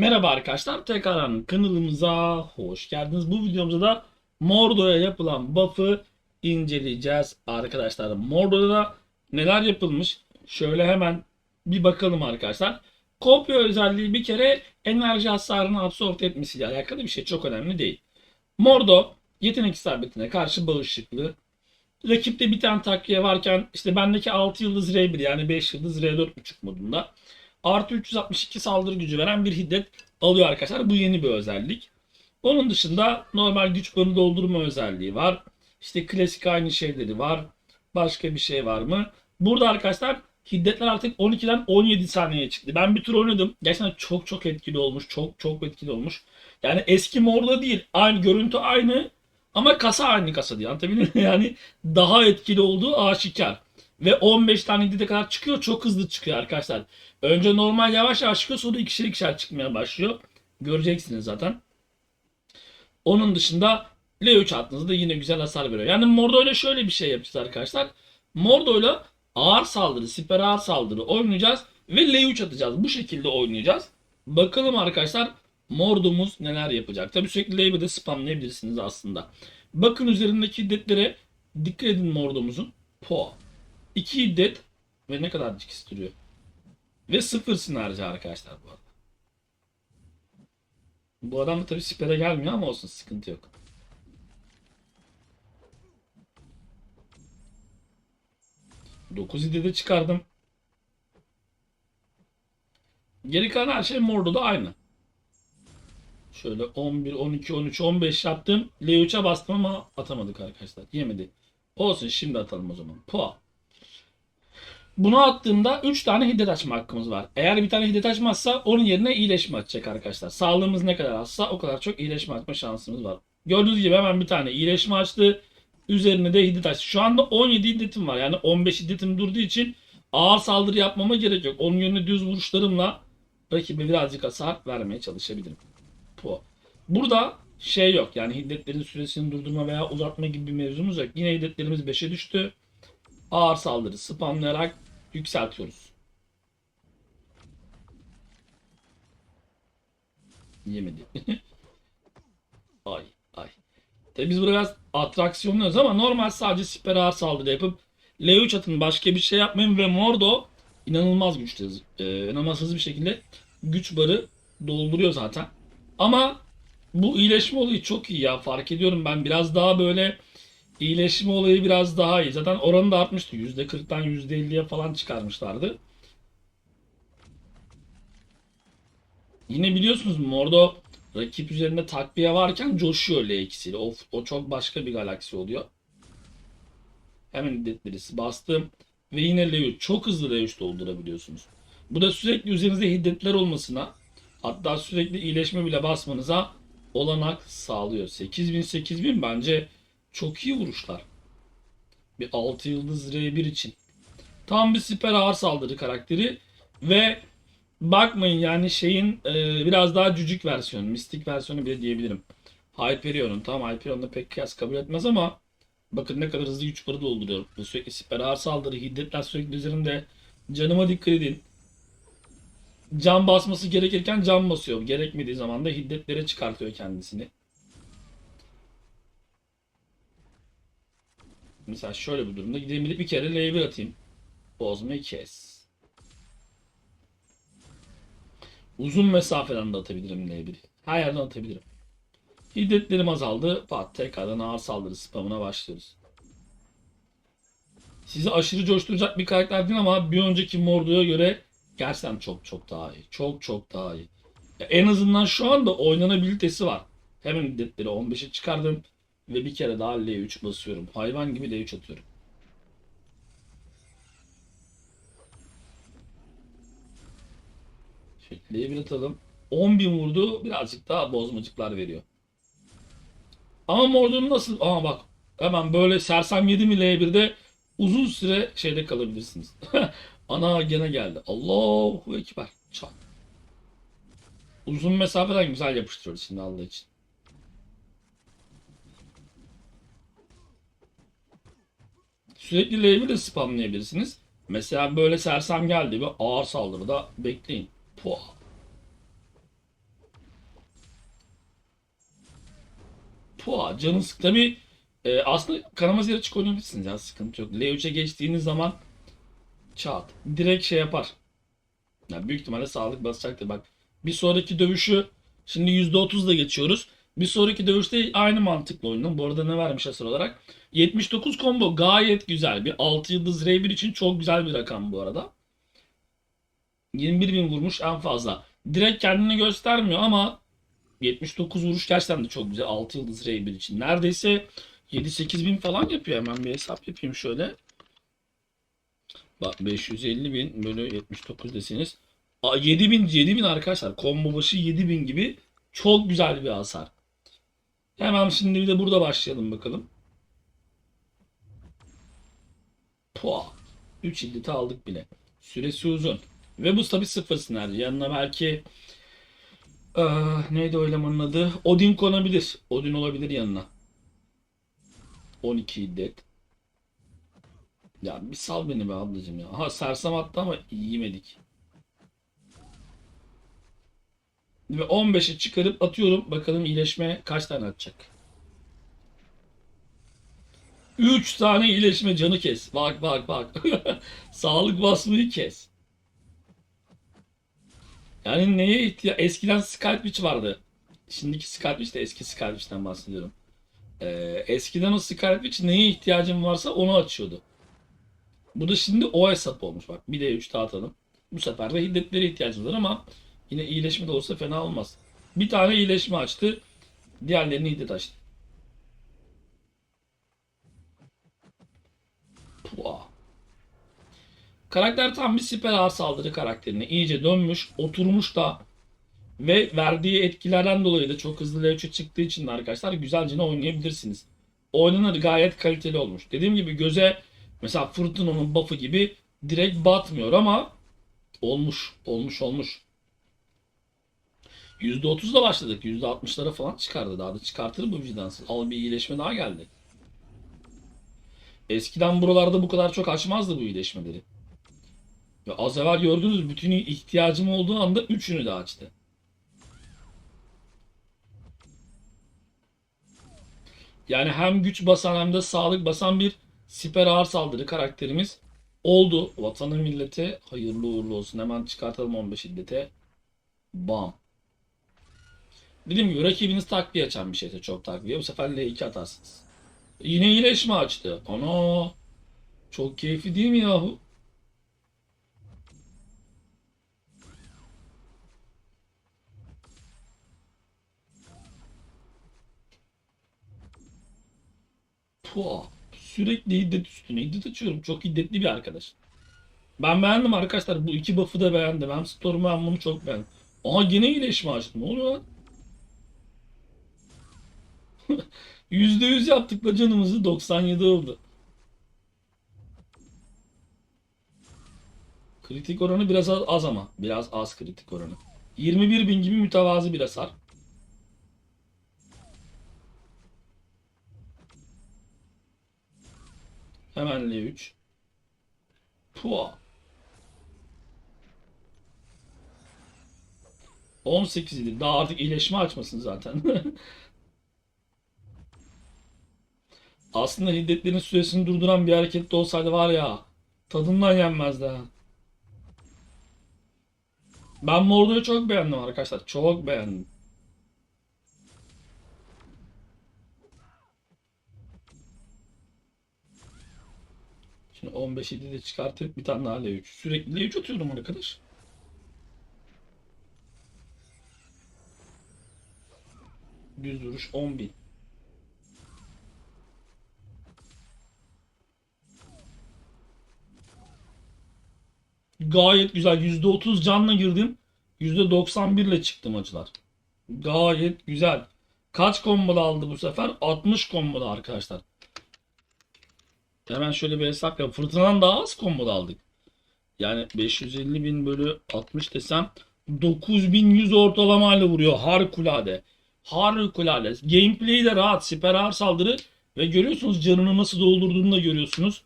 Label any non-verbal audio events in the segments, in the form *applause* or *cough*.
Merhaba arkadaşlar, tekrardan kanalımıza hoş geldiniz. Bu videomuzda da Mordo'ya yapılan buff'ı inceleyeceğiz arkadaşlar. Mordo'da neler yapılmış? Şöyle hemen bir bakalım arkadaşlar. Kopya özelliği bir kere enerji hasarını absorbe etmesiyle alakalı bir şey çok önemli değil. Mordo yetenek isabetine karşı bağışıklı. Rakipte bir tane takviye varken işte bendeki 6 yıldız R1 yani 5 yıldız R4.5 modunda artı 362 saldırı gücü veren bir hiddet alıyor arkadaşlar. Bu yeni bir özellik. Onun dışında normal güç barı doldurma özelliği var. İşte klasik aynı şeyleri var. Başka bir şey var mı? Burada arkadaşlar hiddetler artık 12'den 17 saniyeye çıktı. Ben bir tur oynadım. Gerçekten çok çok etkili olmuş. Çok çok etkili olmuş. Yani eski morda değil. Aynı görüntü aynı ama kasa aynı kasa değil. Anlatabildim mi? *laughs* Yani daha etkili olduğu aşikar. Ve 15 tane hiddete kadar çıkıyor. Çok hızlı çıkıyor arkadaşlar. Önce normal yavaş yavaş çıkıyor sonra ikişer ikişer çıkmaya başlıyor. Göreceksiniz zaten. Onun dışında L3 attığınızda yine güzel hasar veriyor. Yani Mordo ile şöyle bir şey yapacağız arkadaşlar. Mordo ile ağır saldırı, siper ağır saldırı oynayacağız ve L3 atacağız. Bu şekilde oynayacağız. Bakalım arkadaşlar Mordo'muz neler yapacak. Tabii sürekli L1'de spamlayabilirsiniz aslında. Bakın üzerindeki hiddetlere dikkat edin Mordo'muzun. Po. 2 hiddet ve ne kadar dikis duruyor. Ve sıfır sinerji arkadaşlar bu arada. Bu adam da tabii sipere gelmiyor ama olsun sıkıntı yok. Dokuz hidede çıkardım. Geri kalan her şey Mordo'da aynı. Şöyle 11, 12, 13, 15 yaptım. L3'e bastım ama atamadık arkadaşlar. Yemedi. Olsun şimdi atalım o zaman. Puan. Bunu attığımda 3 tane hiddet açma hakkımız var. Eğer bir tane hiddet açmazsa onun yerine iyileşme açacak arkadaşlar. Sağlığımız ne kadar azsa o kadar çok iyileşme açma şansımız var. Gördüğünüz gibi hemen bir tane iyileşme açtı. Üzerine de hiddet açtı. Şu anda 17 hiddetim var. Yani 15 hiddetim durduğu için ağır saldırı yapmama gerek yok. Onun yönüne düz vuruşlarımla rakibe birazcık hasar vermeye çalışabilirim. Bu. Burada şey yok. Yani hiddetlerin süresini durdurma veya uzatma gibi bir mevzumuz yok. Yine hiddetlerimiz 5'e düştü. Ağır saldırı spamlayarak yükseltiyoruz. Yemedi. *laughs* ay ay. Tabi biz burada biraz atraksiyonluyoruz ama normal sadece siper ağır saldırı yapıp L3 atın başka bir şey yapmayın ve Mordo inanılmaz güçlü. Ee, inanılmaz hızlı bir şekilde güç barı dolduruyor zaten. Ama bu iyileşme olayı çok iyi ya fark ediyorum ben biraz daha böyle iyileşme olayı biraz daha iyi. Zaten oranı da artmıştı. %40'dan %50'ye falan çıkarmışlardı. Yine biliyorsunuz Mordo rakip üzerinde takviye varken coşuyor L2'siyle. O, o çok başka bir galaksi oluyor. Hemen hiddetleri bastım. Ve yine L3. Çok hızlı L3 doldurabiliyorsunuz. Bu da sürekli üzerinizde hiddetler olmasına hatta sürekli iyileşme bile basmanıza olanak sağlıyor. 8000 8000 bence çok iyi vuruşlar. Bir 6 yıldız R1 için. Tam bir siper ağır saldırı karakteri ve bakmayın yani şeyin e, biraz daha cücük versiyonu, mistik versiyonu bile diyebilirim. Hyperion'un tam Hyperion'la pek kıyas kabul etmez ama bakın ne kadar hızlı güç barı dolduruyor. Sürekli siper ağır saldırı, hiddetler sürekli üzerinde. Canıma dikkat edin. Can basması gerekirken can basıyor. Gerekmediği zaman da hiddetlere çıkartıyor kendisini. Mesela şöyle bir durumda gideyim bir, kere L1 atayım. Bozmayı kes. Uzun mesafeden de atabilirim L1'i. Her yerden atabilirim. Hiddetlerim azaldı. Pat tekrardan ağır saldırı spamına başlıyoruz. Sizi aşırı coşturacak bir karakter değil ama bir önceki Mordo'ya göre gerçekten çok çok daha iyi. Çok çok daha iyi. En azından şu anda oynanabilitesi var. Hemen hiddetleri 15'e çıkardım. Ve bir kere daha L3 basıyorum. Hayvan gibi L3 atıyorum. Şöyle L1 atalım. 10.000 vurdu. Birazcık daha bozmacıklar veriyor. Ama Mordo'nun nasıl... Ama bak hemen böyle sersem 7 mi L1'de uzun süre şeyde kalabilirsiniz. *laughs* Ana gene geldi. Allahu Ekber. Çat. Uzun mesafeden güzel yapıştırıyoruz şimdi Allah için. Sürekli lane'i de spamlayabilirsiniz. Mesela böyle sersem geldi ve ağır saldırıda bekleyin. Puh. Puh. Canın sık. Tabi e, aslında kanama ziyara açık oynayabilirsiniz ya. Sıkıntı yok. L3'e geçtiğiniz zaman çat. Direkt şey yapar. Yani büyük ihtimalle sağlık basacaktır. Bak bir sonraki dövüşü şimdi %30'da geçiyoruz. Bir sonraki dövüşte aynı mantıkla oynadım. Bu arada ne vermiş hasar olarak? 79 combo gayet güzel. Bir 6 yıldız R1 için çok güzel bir rakam bu arada. 21 bin vurmuş en fazla. Direkt kendini göstermiyor ama 79 vuruş gerçekten de çok güzel. 6 yıldız R1 için. Neredeyse 7-8 bin falan yapıyor. Hemen bir hesap yapayım şöyle. Bak 550 bin bölü 79 deseniz. 7 bin, 7 bin arkadaşlar. Combo başı 7 bin gibi çok güzel bir hasar. Hemen şimdi bir de burada başlayalım bakalım. Pua. 3 iddeti aldık bile. Süresi uzun. Ve bu tabi sıfır sinerji. Yanına belki eee, neydi o elemanın adı? Odin konabilir. Odin olabilir yanına. 12 iddet. Ya bir sal beni be ablacım ya. Aha sersem attı ama yemedik. Ve 15'i çıkarıp atıyorum. Bakalım iyileşme kaç tane atacak. 3 tane iyileşme canı kes. Bak bak bak. *laughs* Sağlık basmayı kes. Yani neye ihtiyaç? Eskiden Witch vardı. Şimdiki Witch de eski Skype Witch'ten bahsediyorum. Ee, eskiden o Witch neye ihtiyacım varsa onu açıyordu. Bu da şimdi o hesap olmuş bak. Bir de 3 daha atalım. Bu sefer de hiddetlere ihtiyacımız var ama yine iyileşme de olsa fena olmaz. Bir tane iyileşme açtı. Diğerlerini hiddet açtı. Pua. Karakter tam bir siper ağır saldırı karakterine iyice dönmüş, oturmuş da ve verdiği etkilerden dolayı da çok hızlı L3'e çıktığı için de arkadaşlar güzelce oynayabilirsiniz. Oynanır gayet kaliteli olmuş. Dediğim gibi göze mesela Fırtına'nın buff'ı gibi direkt batmıyor ama olmuş, olmuş, olmuş. %30'la başladık. %60'lara falan çıkardı. Daha da çıkartır bu vicdansız. Al bir iyileşme daha geldi. Eskiden buralarda bu kadar çok açmazdı bu iyileşmeleri. Ve az evvel gördünüz bütün ihtiyacım olduğu anda üçünü de açtı. Yani hem güç basan hem de sağlık basan bir siper ağır saldırı karakterimiz oldu. Vatanı millete hayırlı uğurlu olsun. Hemen çıkartalım 15 iddete. Bam. Dediğim gibi rakibiniz takviye açan bir şeyse çok takviye. Bu sefer L2 atarsınız. Yine iyileşme açtı. Ana. Çok keyifli değil mi yahu? Puh. Sürekli hiddet üstüne hiddet açıyorum. Çok hiddetli bir arkadaş. Ben beğendim arkadaşlar. Bu iki buff'ı da beğendim. Hem Storm'u hem bunu çok beğendim. Aha gene iyileşme açtı. Ne oluyor lan? %100 yaptık da canımızı 97 oldu. Kritik oranı biraz az, az ama. Biraz az kritik oranı. 21 bin gibi mütevazı bir hasar. Hemen L3. Pua. 18 idi. Daha artık iyileşme açmasın zaten. *laughs* Aslında hiddetlerin süresini durduran bir hareket de olsaydı var ya tadından yenmezdi ha. Ben Mordo'yu çok beğendim arkadaşlar. Çok beğendim. Şimdi 15 idi de çıkartıp bir tane daha L3. Sürekli L3 atıyorum arkadaş. Düz duruş 10.000. Gayet güzel. %30 canla girdim. %91 ile çıktım acılar. Gayet güzel. Kaç combo aldı bu sefer? 60 combo arkadaşlar. Hemen şöyle bir hesap yap. Fırtınadan daha az combo aldık. Yani 550 bin bölü 60 desem 9100 ortalamayla vuruyor. Harikulade. Harikulade. Gameplay de rahat. Siper ağır saldırı. Ve görüyorsunuz canını nasıl doldurduğunu da görüyorsunuz.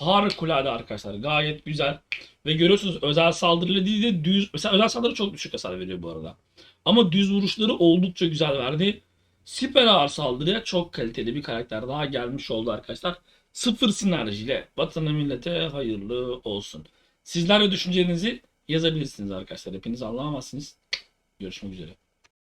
Harikulade arkadaşlar. Gayet güzel. Ve görüyorsunuz özel saldırıyla değil de düz. Mesela özel saldırı çok düşük hasar veriyor bu arada. Ama düz vuruşları oldukça güzel verdi. Siper ağır saldırıya çok kaliteli bir karakter daha gelmiş oldu arkadaşlar. Sıfır sinerjiyle vatana millete hayırlı olsun. Sizler de düşüncelerinizi yazabilirsiniz arkadaşlar. Hepiniz Allah'a emansınız. Görüşmek üzere.